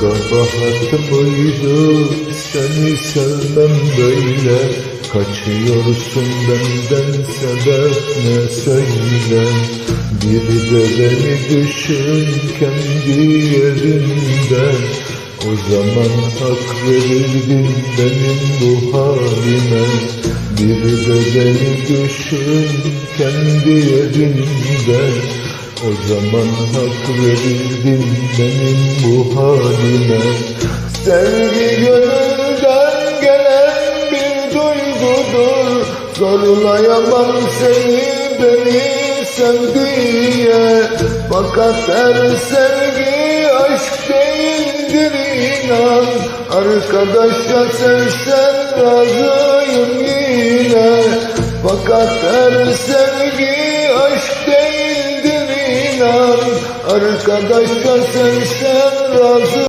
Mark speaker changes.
Speaker 1: Kabahat mıydı seni sevmem böyle. Kaçıyorsun benden sebep ne söyle. Bir de beni düşün kendi yerinde. O zaman hak verirdin benim bu halime. Bir de beni düşün kendi yerinde o zaman hak verirdin benim bu halime. Sevgi gönülden gelen bir duygudur. Zorlayamam seni beni sevdiye. Fakat her sevgi aşk değildir inan. Arkadaşa sevsen razıyım yine. Fakat her sevgi aşk değildir inan Arkadaşa sevsen razı